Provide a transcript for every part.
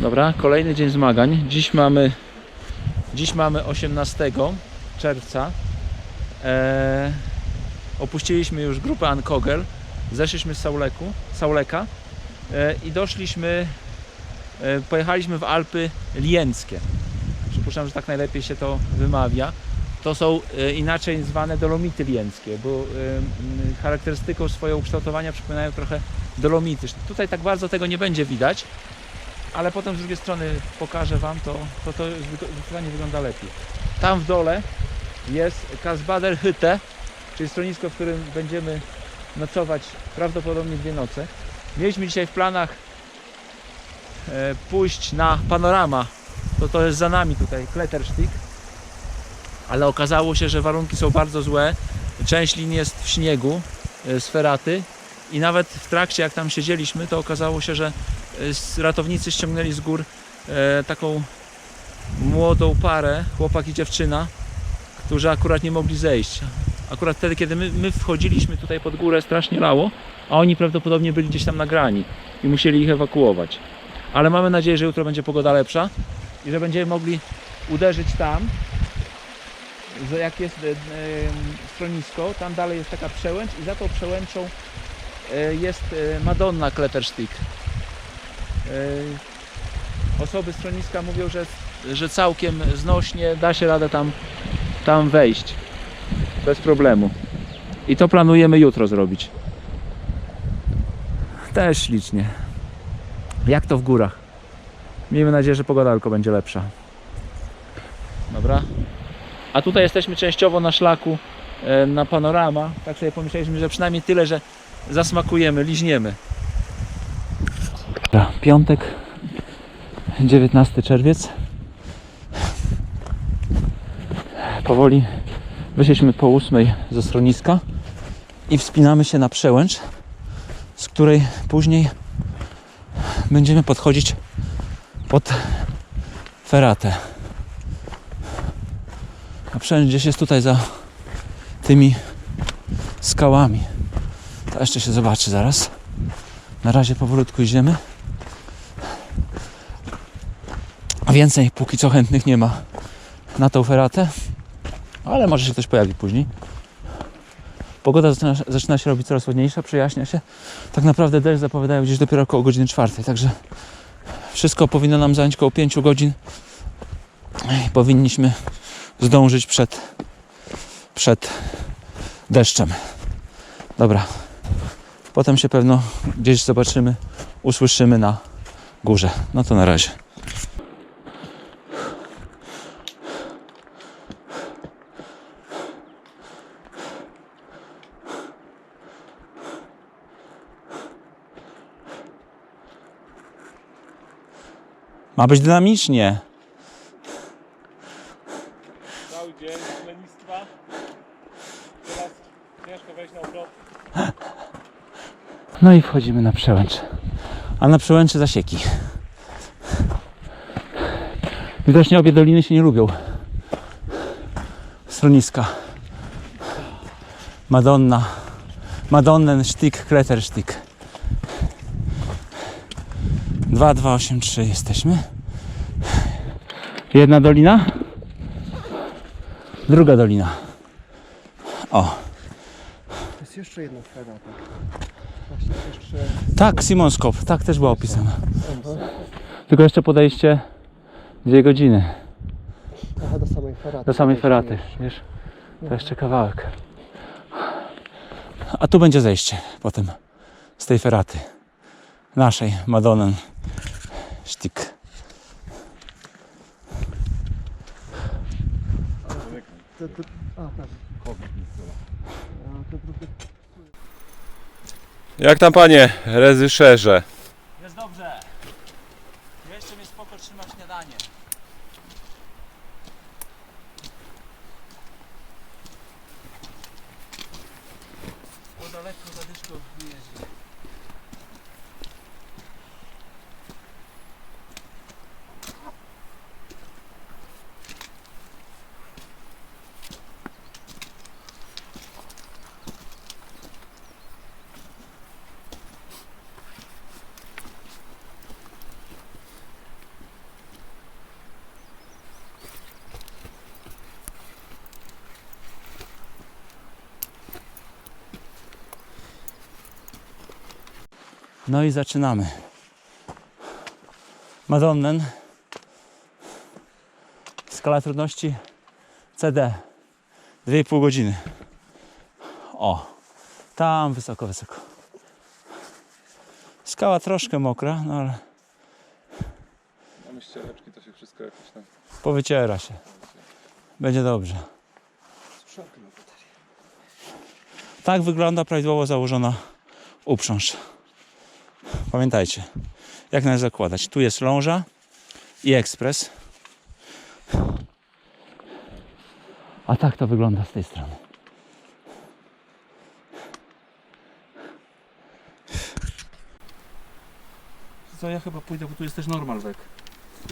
Dobra, kolejny dzień zmagań. Dziś mamy, dziś mamy 18 czerwca. Eee, opuściliśmy już grupę Ankogel. Zeszliśmy z Sauleku, Sauleka e, i doszliśmy, e, pojechaliśmy w Alpy Lienckie. Przypuszczam, że tak najlepiej się to wymawia. To są e, inaczej zwane dolomity lienckie, bo e, charakterystyką swojego ukształtowania przypominają trochę dolomity. Tutaj tak bardzo tego nie będzie widać, ale potem z drugiej strony pokażę Wam, to to, to zdecydowanie wygląda lepiej. Tam w dole jest Kasbader Hütte, czyli schronisko, w którym będziemy nocować prawdopodobnie dwie noce. Mieliśmy dzisiaj w planach e, pójść na panorama, to to jest za nami tutaj, Kletterstick, ale okazało się, że warunki są bardzo złe. Część linii jest w śniegu, e, z feraty i nawet w trakcie jak tam siedzieliśmy, to okazało się, że e, ratownicy ściągnęli z gór e, taką młodą parę, chłopak i dziewczyna, którzy akurat nie mogli zejść. Akurat wtedy, kiedy my, my wchodziliśmy tutaj pod górę, strasznie lało, a oni prawdopodobnie byli gdzieś tam nagrani i musieli ich ewakuować. Ale mamy nadzieję, że jutro będzie pogoda lepsza i że będziemy mogli uderzyć tam, jak jest e, e, schronisko, tam dalej jest taka przełęcz i za tą przełęczą e, jest e, Madonna Kletterstick. Osoby z schroniska mówią, że, że całkiem znośnie da się radę tam, tam wejść bez problemu. I to planujemy jutro zrobić. Też ślicznie. Jak to w górach. Miejmy nadzieję, że pogoda tylko będzie lepsza. Dobra. A tutaj jesteśmy częściowo na szlaku e, na panorama. Tak sobie pomyśleliśmy, że przynajmniej tyle, że zasmakujemy, liźniemy. Dobra, piątek, 19 czerwiec. Powoli wyszliśmy po ósmej ze schroniska i wspinamy się na przełęcz, z której później będziemy podchodzić pod feratę. A przełęcz gdzieś jest tutaj za tymi skałami. To jeszcze się zobaczy zaraz. Na razie powolutku idziemy. A Więcej póki co chętnych nie ma na tą feratę, ale może się ktoś pojawi później. Pogoda zaczyna, zaczyna się robić coraz ładniejsza, przejaśnia się. Tak naprawdę deszcz zapowiadają gdzieś dopiero około godziny czwartej, także wszystko powinno nam zająć około 5 godzin. Powinniśmy zdążyć przed, przed deszczem. Dobra. Potem się pewno gdzieś zobaczymy, usłyszymy na górze. No to na razie. Ma być dynamicznie. Cały dzień lenistwa. Teraz ciężko wejść na obrot. No i wchodzimy na przełęcz. A na przełęczy zasieki. Widocznie obie doliny się nie lubią. Stroniska. Madonna. Madonnenstick, Kletterstick. 2283 jesteśmy. Jedna dolina. Druga dolina. O. Jest jeszcze jedna ferata. Właśnie jeszcze... Tak, Simonskop. Tak też była opisana. Tylko jeszcze podejście dwie godziny Aha, do samej feraty. do samej feraty, wiesz? To jeszcze kawałek. A tu będzie zejście potem z tej feraty. Naszej Madonnen Trochę... Jak tam panie rezyszerze? Jest dobrze. Jeszcze mnie spoko trzyma śniadanie. Bo daleko zadyszką nie jeździ. No i zaczynamy. Madonnen. Skala trudności CD. 2,5 godziny. O, tam wysoko, wysoko. Skała troszkę mokra, no ale Mamy ściereczki, to się wszystko jakoś tam... powyciera się. Będzie dobrze. Tak wygląda prawidłowo założona uprząż. Pamiętajcie, jak należy zakładać. Tu jest ląża i ekspres. A tak to wygląda z tej strony. Co ja chyba pójdę, bo tu jest też normal wek.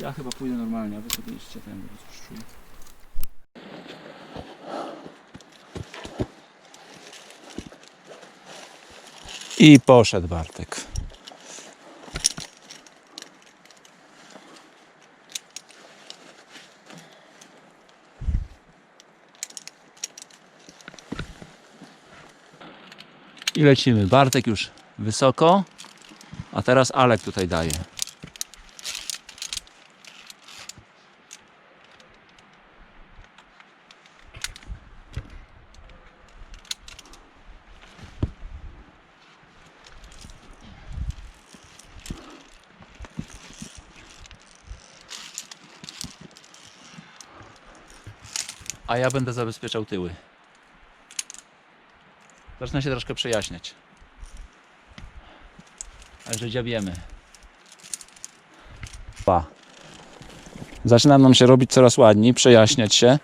Ja chyba pójdę normalnie, a wy sobie iście ten, bo coś czuję. I poszedł Bartek. I lecimy. Bartek już wysoko, a teraz Alek tutaj daje. A ja będę zabezpieczał tyły. Zaczyna się troszkę przejaśniać. Także dziabiemy. Pa. Zaczyna nam się robić coraz ładniej, przejaśniać się.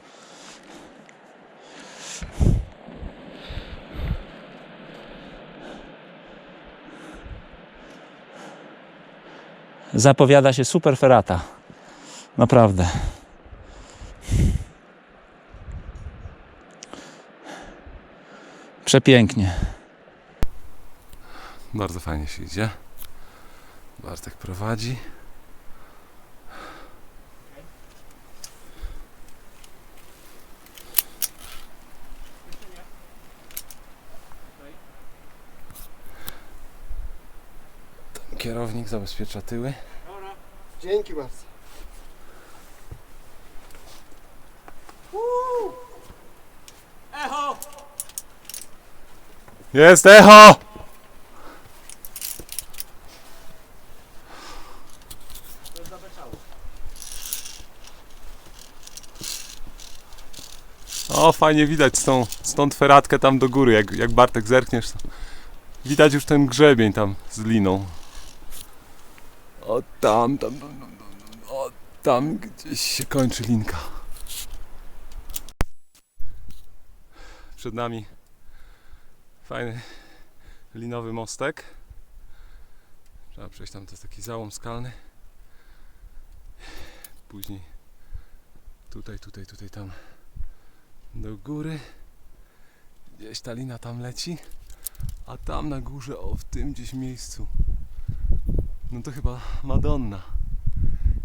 Zapowiada się super ferata. Naprawdę. Przepięknie. Bardzo fajnie się idzie. Bartek prowadzi. Tam kierownik zabezpiecza tyły. Dzięki bardzo. Jest echo! O, fajnie widać tą, stąd feratkę tam do góry, jak, jak Bartek zerkniesz, to widać już ten grzebień tam z liną. O tam, tam, tam, tam, tam, o tam gdzieś się kończy linka. Przed nami fajny linowy mostek. Trzeba przejść tam, to jest taki załom skalny. Później tutaj, tutaj, tutaj, tam do góry. Gdzieś ta lina tam leci. A tam na górze, o w tym gdzieś miejscu. No to chyba Madonna,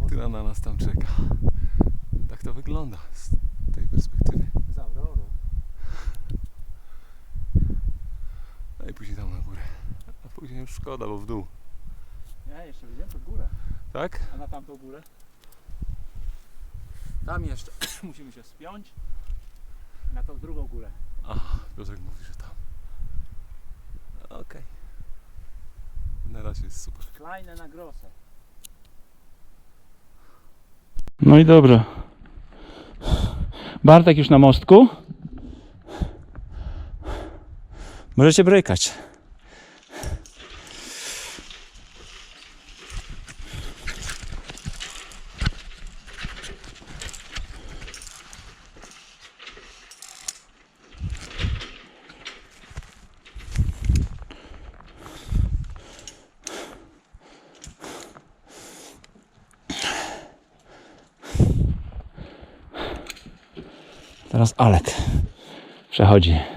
która na nas tam czeka. Tak to wygląda z tej perspektywy. No i później tam na górę. A później już szkoda, bo w dół. Ja jeszcze widzę pod górę. Tak? A na tamtą górę? Tam jeszcze musimy się spiąć. Na tą drugą górę. Aha, Piotrek mówi, że tam. Okej. Na razie jest super. Kleine na grosse. No i dobra. Bartek już na mostku. Możecie brykać. Teraz Alek przechodzi.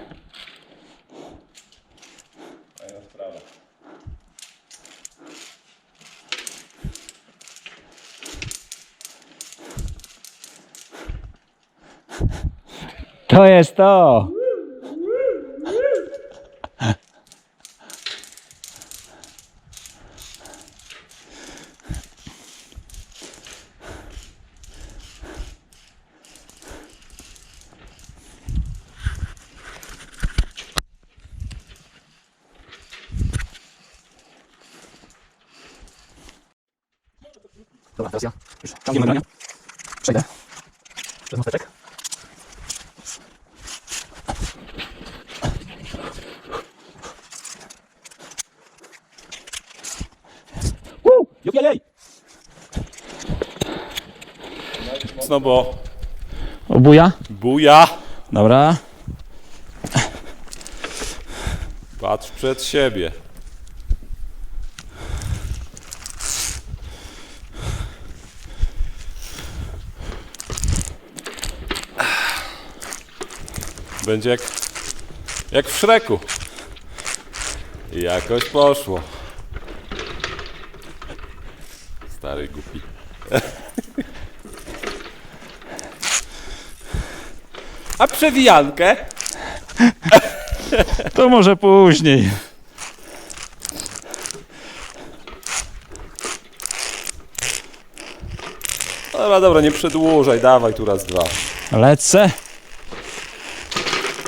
To jest to. Dobra, teraz ja już ciągnie nagrania. Przejdę przez mosteczek. No bo Obuja? buja, Dobra. patrz przed siebie. Będzie jak, jak w Szreku. Jakoś poszło. Stary głupi. A przewijankę? To może później. Dobra, dobra, nie przedłużaj, dawaj tu raz, dwa. Lecę.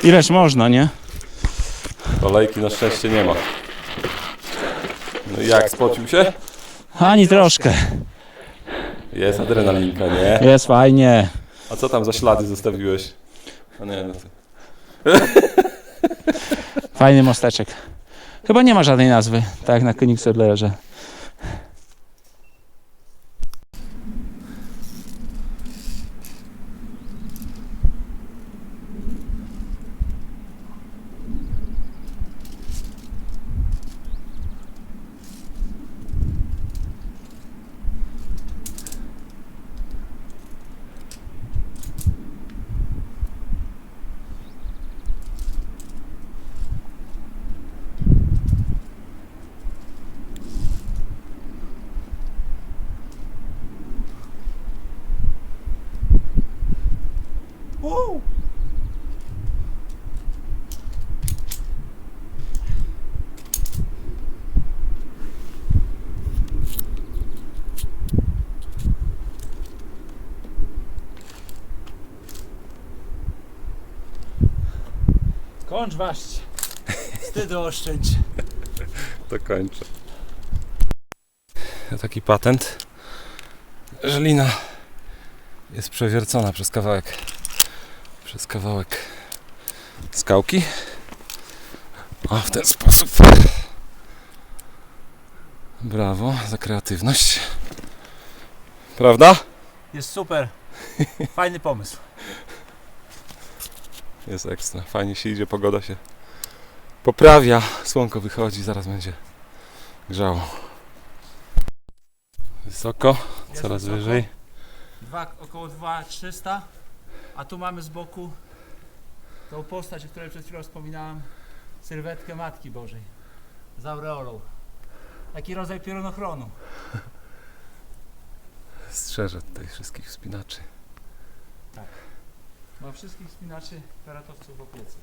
Ileż można, nie? Kolejki na szczęście nie ma. No i jak, spocił się? Ani troszkę. Jest adrenalinka, nie? Jest fajnie. A co tam za ślady zostawiłeś? A nie, no to... Fajny mosteczek. Chyba nie ma żadnej nazwy, tak jak na Königswedlerze. Kończ waść. Wstydu oszczędź. To kończę. Taki patent, że lina jest przewiercona przez kawałek przez kawałek skałki. O, w ten sposób. Brawo za kreatywność. Prawda? Jest super. Fajny pomysł. Jest ekstra. Fajnie się idzie, pogoda się poprawia. Słonko wychodzi, zaraz będzie grzało. Wysoko, coraz wysoko. wyżej. Dwa, około 2300, a tu mamy z boku tą postać, o której przed chwilą wspominałem, sylwetkę Matki Bożej z aureolą. Taki rodzaj piorunochronu. Strzeże tutaj wszystkich wspinaczy. Ma wszystkich spinaczy karatowców w.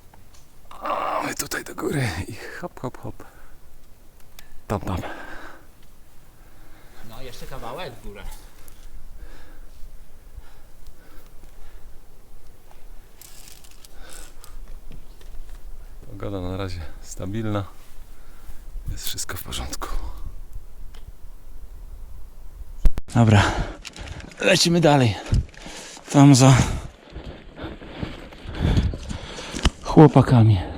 A my tutaj do góry i hop, hop, hop. Tam, tam. No jeszcze kawałek w górę. Pogoda na razie stabilna. Jest wszystko w porządku. Dobra, lecimy dalej. Tam za chłopakami.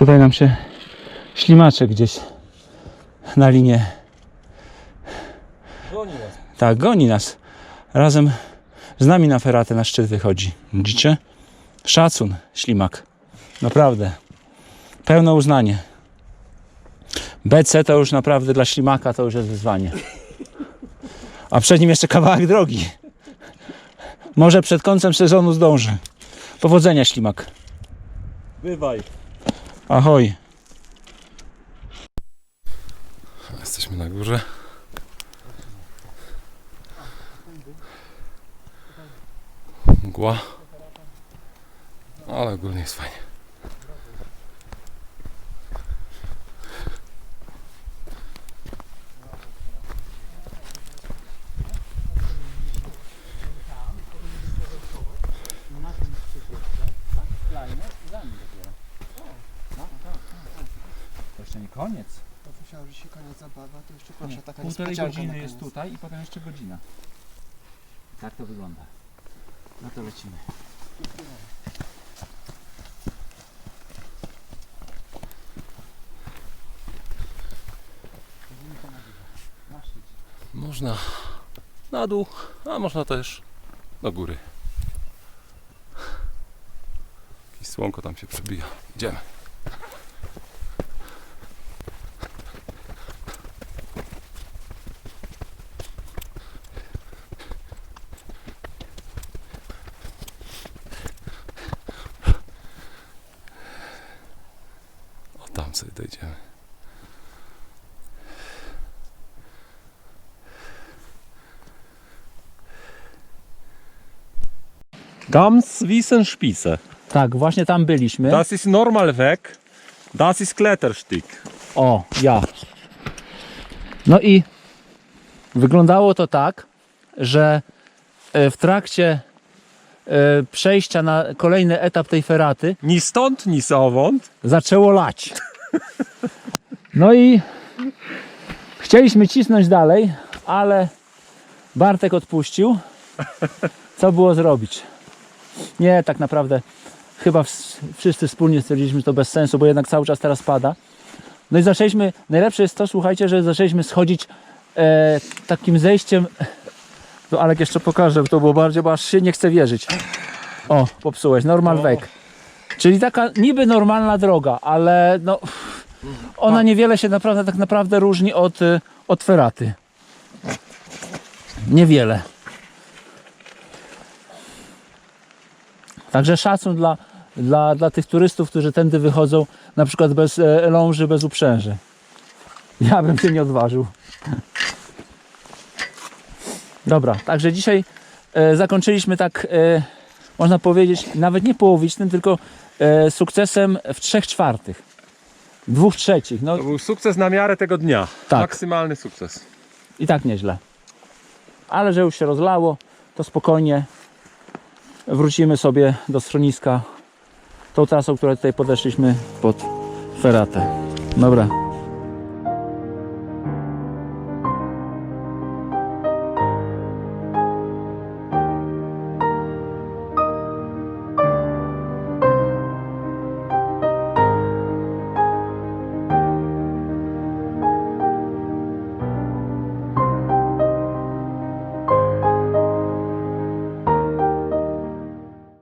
Tutaj nam się ślimaczek gdzieś na linie. Goni nas. Tak, goni nas. Razem z nami na feratę na szczyt wychodzi. Widzicie? Szacun, ślimak. Naprawdę. Pełne uznanie. BC to już naprawdę dla ślimaka to już jest wyzwanie. A przed nim jeszcze kawałek drogi. Może przed końcem sezonu zdąży. Powodzenia, ślimak. Bywaj. Ahoj. Jesteśmy na górze. Mgła. Ale ogólnie jest fajnie. Koniec. To myślałem, że się koniec zabawa, to jeszcze proszę, Nie, taka Półtorej niespodzianka godziny jest koniec. tutaj i potem jeszcze godzina. Tak to wygląda. No to lecimy. Można na dół, a można też do góry. Jakieś słonko tam się przebija. Idziemy. Sobie dojdziemy. Wiesenspitze. Tak, właśnie tam byliśmy. Das ist Normalweg. Das ist Kletterstieg. O, ja. No i wyglądało to tak, że e, w trakcie e, przejścia na kolejny etap tej feraty Ni stąd, ni zowąd. zaczęło lać. No i chcieliśmy cisnąć dalej, ale Bartek odpuścił. Co było zrobić? Nie, tak naprawdę chyba ws- wszyscy wspólnie stwierdziliśmy, że to bez sensu, bo jednak cały czas teraz pada. No i zaczęliśmy, najlepsze jest to, słuchajcie, że zaczęliśmy schodzić e, takim zejściem. To Alek jeszcze pokażę, to było bardziej, bo aż się nie chce wierzyć. O, popsułeś, normal weg. Czyli taka niby normalna droga, ale no, ona niewiele się naprawdę tak naprawdę różni od, y, od feraty. Niewiele. Także szacun dla, dla, dla tych turystów, którzy tędy wychodzą, na przykład bez e, ląży, bez uprzęży. Ja bym się nie odważył. Dobra, także dzisiaj e, zakończyliśmy tak, e, można powiedzieć, nawet nie połowicznym, tylko e, sukcesem w trzech czwartych. Dwóch trzecich. No To był sukces na miarę tego dnia. Tak. Maksymalny sukces. i tak nieźle. Ale że już się rozlało, to spokojnie wrócimy sobie do schroniska tą trasą, której tutaj podeszliśmy pod feratę. Dobra,